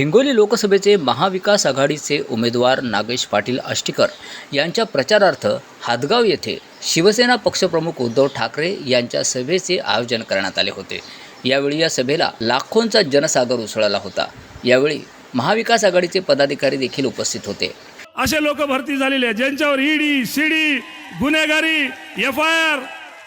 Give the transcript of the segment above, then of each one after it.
हिंगोली लोकसभेचे महाविकास आघाडीचे उमेदवार नागेश पाटील आष्टीकर यांच्या प्रचारार्थ हादगाव येथे शिवसेना पक्षप्रमुख उद्धव ठाकरे यांच्या सभेचे आयोजन करण्यात आले होते. यावेळी या सभेला लाखोंचा जनसागर उसळला होता. यावेळी महाविकास आघाडीचे पदाधिकारी देखील उपस्थित होते. असे लोक भरती झालेले ज्यांच्यावर ईडी सीडी गुन्हेगारी एफ आय आर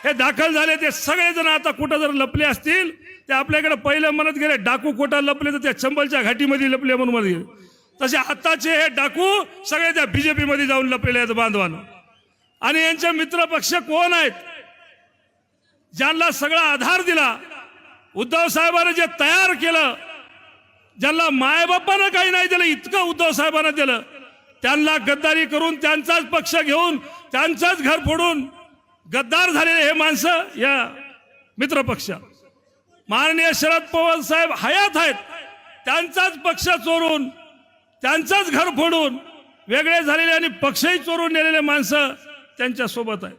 हे दाखल झाले ते सगळेजण आता कुठं जर लपले असतील ते आपल्याकडे पहिलं म्हणत गेले डाकू कुठं लपले तर त्या चंबलच्या घाटीमध्ये लपले म्हणून म्हणत गेले. तसे आताचे हे डाकू सगळे त्या बीजेपीमध्ये जाऊन लपलेले आहेत बांधवानं. आणि यांचे मित्र पक्ष कोण आहेत? ज्यांना सगळा आधार दिला उद्धव साहेबांनी जे तयार केलं ज्यांना मायबापानं काही नाही दिलं इतकं उद्धव साहेबांना दिलं त्यांना गद्दारी करून त्यांचाच पक्ष घेऊन त्यांचाच घर फोडून गद्दार झालेले हे माणसं या मित्र पक्ष. माननीय शरद पवार साहेब हयात आहेत. त्यांचाच पक्ष चोरून त्यांचंच घर फोडून वेगळे झालेले आणि पक्षही चोरून नेलेले माणसं त्यांच्यासोबत आहेत.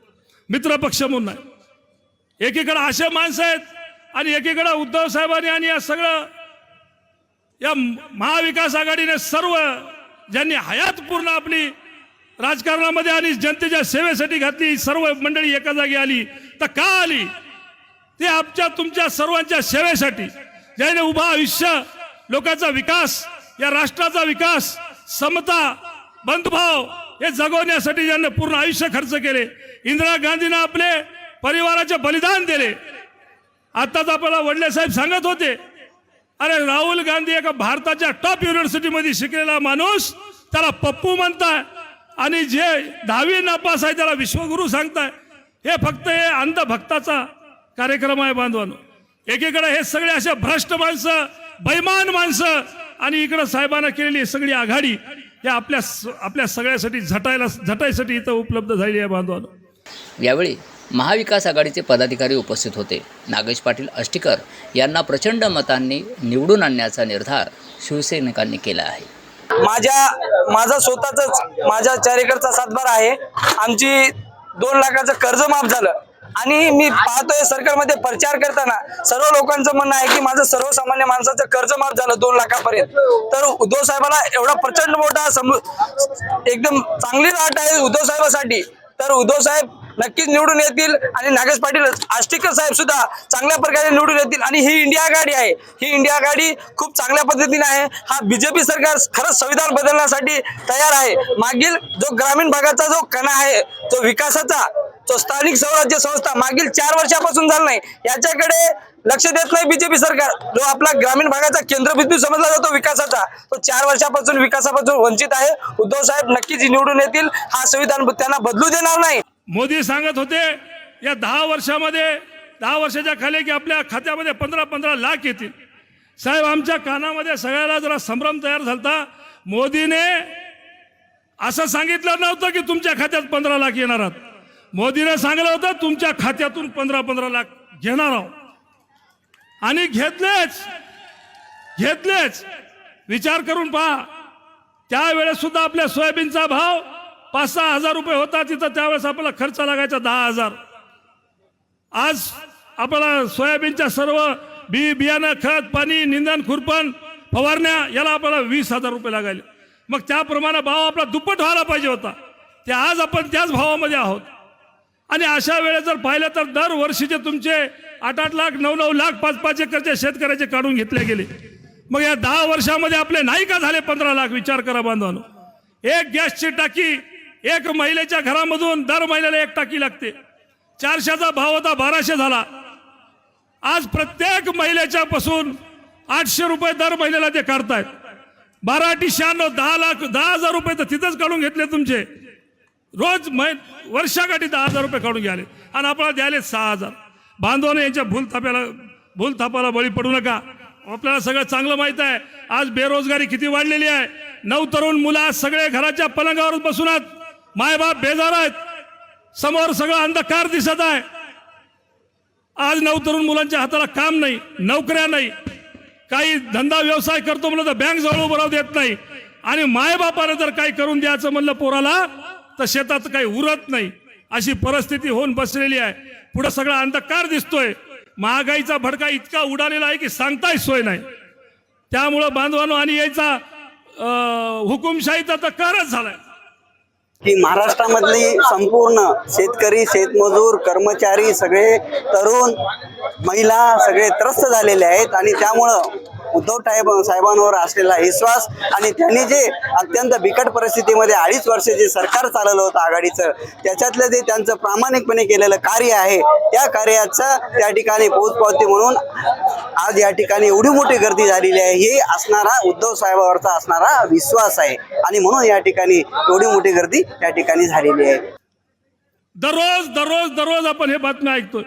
मित्र पक्ष म्हणून आहे एकीकडं असे माणसं आहेत आणि एकीकडं उद्धव साहेबांनी आणि या सगळं या महाविकास आघाडीने सर्व ज्यांनी हयात पूर्ण आपली राजकारणामध्ये आणि जनतेच्या सेवेसाठी घातली सर्व मंडळी एका जागी आली. तर का आली? ते आमच्या तुमच्या सर्वांच्या सेवेसाठी. ज्याने उभा आयुष्य लोकांचा विकास या राष्ट्राचा विकास समता बंधुभाव हे जगवण्यासाठी ज्यानं पूर्ण आयुष्य खर्च केले. इंदिरा गांधीनं आपले परिवाराचे बलिदान दिले. आताच आपल्याला वडले साहेब सांगत होते अरे राहुल गांधी एका भारताच्या टॉप युनिव्हर्सिटीमध्ये शिकलेला माणूस त्याला पप्पू म्हणताय आणि जे दहावी नापास आहे त्याला विश्वगुरू सांगताय. हे फक्त हे अंधभक्ताचा कार्यक्रम आहे बांधवानो. एकीकडे हे सगळे असे भ्रष्ट माणसं बैमान माणसं आणि इकडं साहेबांना केलेली सगळी आघाडी हे आपल्या आपल्या सगळ्यासाठी झटायला झटायसाठी इथं उपलब्ध झालेली आहे बांधवानो. यावेळी महाविकास आघाडीचे पदाधिकारी उपस्थित होते. नागेश पाटील अष्टीकर यांना प्रचंड मतांनी निवडून आणण्याचा निर्धार शिवसैनिकांनी केला आहे. माझ्या माझा स्वतःच माझ्या चार एकरचा सातबारा आहे. आमची दोन लाखाचं कर्ज माफ झालं. आणि मी पाहतोय सरकारमध्ये प्रचार करताना सर्व लोकांचं म्हणणं आहे की माझं सर्वसामान्य माणसाचं कर्ज माफ झालं दोन लाखापर्यंत. तर उद्धव साहेबाला एवढा प्रचंड मोठा समृ एकदम चांगली लाट आहे उद्धव साहेबासाठी. तर उद्धव साहेब नक्कीच निवडून येतील. आणि नागेश पाटील आष्टीकर साहेब सुद्धा चांगल्या प्रकारे निवडून येतील. आणि ही इंडिया गाडी आहे. ही इंडिया गाडी खूप चांगल्या पद्धतीने आहे. हा बीजेपी सरकार खरंच संविधान बदलण्यासाठी तयार आहे. मागील जो ग्रामीण भागाचा जो कणा आहे तो विकासाचा जो स्थानिक स्वराज्य संस्था मागील चार वर्षापासून झाला नाही याच्याकडे लक्ष देत नाही बीजेपी सरकार. जो आपला ग्रामीण भागाचा केंद्रबिंदू समजला जातो विकासाचा तो चार वर्षापासून विकासापासून वंचित आहे. उद्धव साहेब नक्कीच निवडून येतील. हा संविधान त्यांना बदलू देणार नाही. मोदी सांगत होते या दहा वर्षामध्ये दहा वर्षाच्या खाली की आपल्या खात्यामध्ये पंधरा पंधरा लाख येतील. साहेब आमच्या कानामध्ये सगळ्याला जरा संभ्रम तयार झालता. मोदीने असं सांगितलं नव्हतं की तुमच्या खात्यात पंधरा लाख येणार आहात. मोदीने सांगितलं होतं तुमच्या खात्यातून पंधरा पंधरा लाख घेणार आहोत. आणि घेतलेच घेतलेच. विचार करून पहा त्यावेळेस सुद्धा आपल्या सोयाबीनचा भाव पाच सहा हजार रुपये होता तिथं त्यावेळेस आपला खर्च लागायचा दहा हजार. आज आपल्याला सोयाबीनच्या सर्व बी बियाणं खत पाणी निंदन खुरपण फवारण्या याला आपल्याला वीस हजार रुपये लागायले. मग त्याप्रमाणे भाव आपला दुप्पट व्हायला पाहिजे होता. ते आज आपण त्याच भावामध्ये आहोत. आणि अशा वेळेस जर पाहिलं तर दरवर्षीचे तुमचे आठ आठ लाख नऊ नऊ लाख पाच पाच एकरचे शेतकऱ्याचे काढून घेतले गेले. मग या दहा वर्षामध्ये आपले नाही का झाले पंधरा लाख विचार करा बांधवानो. एक गॅसची टाकी एक महिलेच्या घरामधून दर महिन्याला एक टाकी लागते. चारशेचा भाव होता बाराशे झाला. आज प्रत्येक महिलेच्या पासून आठशे रुपये दर महिन्याला ते काढतायत. बारा आठी शहाण्णव दहा लाख दहा हजार रुपये तर तिथंच काढून घेतले तुमचे. रोज मै वर्षाकाठी दहा हजार रुपये काढून घ्याले आणि आपल्याला द्यायले सहा हजार. बांधवाने यांच्या भूल भूलथापाला भूल बळी पडू नका. आपल्याला सगळं चांगलं माहीत आहे. आज बेरोजगारी किती वाढलेली आहे. नऊ तरुण मुलं आज सगळे घराच्या पलंगावर बसून आहेत. मायबाप बेजार आहेत. समोर सगळं अंधकार दिसत आहे. आज नऊ तरुण मुलांच्या हाताला काम नाही नोकऱ्या नाही. काही धंदा व्यवसाय करतो म्हणलं तर बँक जवळ उभं राहू देत नाही. आणि मायबापानं जर काही करून द्यायचं म्हणलं पोराला तर शेतात काही उरत नाही. अशी परिस्थिती होऊन बसलेली आहे. पुढे सगळा अंधकार दिसतोय. महागाईचा भडका इतका उडालेला आहे की सांगताही सोय नाही. त्यामुळं बांधवानो आणि यायचा हुकुमशाहीचा तर कारच झालाय. की महाराष्ट्रामधली संपूर्ण शेतकरी शेतमजूर कर्मचारी सगळे तरुण महिला सगळे त्रस्त झालेले आहेत आणि त्यामुळं उद्धव साहेब साहेबांवर असलेला विश्वास आणि त्यांनी जे अत्यंत बिकट परिस्थितीमध्ये अडीच वर्ष जे सरकार चालवलं होतं आघाडीचं त्याच्यातलं जे त्यांचं प्रामाणिकपणे केलेलं कार्य आहे त्या कार्याचं त्या ठिकाणी पोचपावती म्हणून आज या ठिकाणी एवढी मोठी गर्दी झालेली आहे हे असणारा उद्धव साहेबावरचा असणारा विश्वास आहे. आणि म्हणून या ठिकाणी एवढी मोठी गर्दी या ठिकाणी झालेली आहे. दररोज दररोज दररोज आपण हे बातम्या ऐकतोय.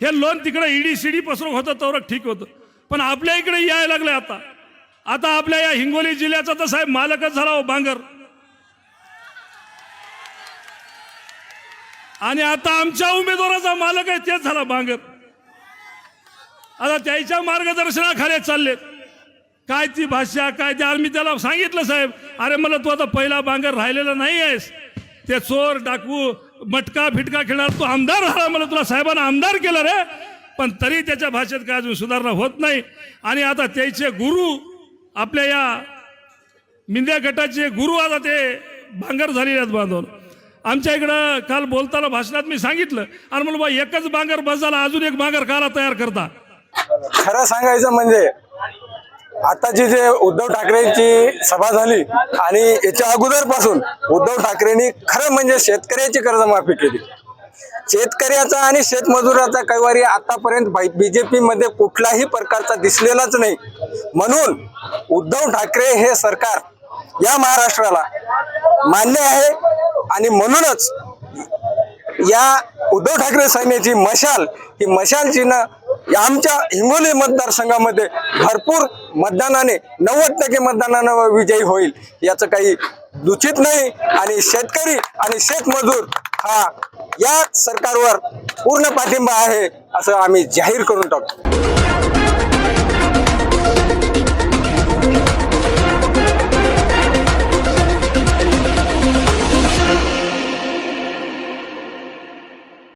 हे लोन तिकडे ईडी सीडी पसरक होतं तर ठीक होतं. पण आपल्या इकडे यायला लागलं आता. आता आपल्या या हिंगोली जिल्ह्याचा तर साहेब मालकच झाला हो बांगर. आणि आता आमच्या उमेदवाराचा मालक आहे तेच झाला बांगर. आता त्याच्या मार्गदर्शनाखाली चाललेत. काय ती भाषा काय ते आज मी त्याला सांगितलं साहेब अरे मला तू आता पहिला बांगर राहिलेला नाही आहेस. ते चोर डाकू मटका फिटका खेळणार तू आमदार झाला मला तुला साहेबांना आमदार केलं रे. पण तरी त्याच्या भाषेत काय अजून सुधारणा होत नाही. आणि आता त्याचे गुरु आपल्या या मिंद्या गटाचे गुरु आता ते भांगर झालेले आहेत बांधून. आमच्या इकडं काल बोलताना भाषणात मी सांगितलं. आणि म्हणलं बा एकच बांगर बस झाला अजून एक बांगर काला तयार करता? खरं सांगायचं म्हणजे आताची जे उद्धव ठाकरेंची सभा झाली आणि याच्या अगोदरपासून उद्धव ठाकरेंनी खरं म्हणजे शेतकऱ्याची कर्जमाफी केली. शेतकऱ्याचा आणि शेतमजुराचा कैवारी आतापर्यंत बीजेपी मध्ये कुठलाही प्रकारचा दिसलेलाच नाही. म्हणून उद्धव ठाकरे हे सरकार या महाराष्ट्राला मान्य आहे आणि म्हणूनच या उद्धव ठाकरे सैन्याची मशाल ही मशाल चिन्ह आमच्या हिंगोली मतदारसंघामध्ये भरपूर मतदानाने नव्वद टक्के मतदानानं विजयी होईल याचं काही दुचित नाही. आणि शेतकरी आणि शेतमजूर हा या सरकारवर पूर्ण पाठिंबा आहे असं आम्ही जाहीर करून टाकतो.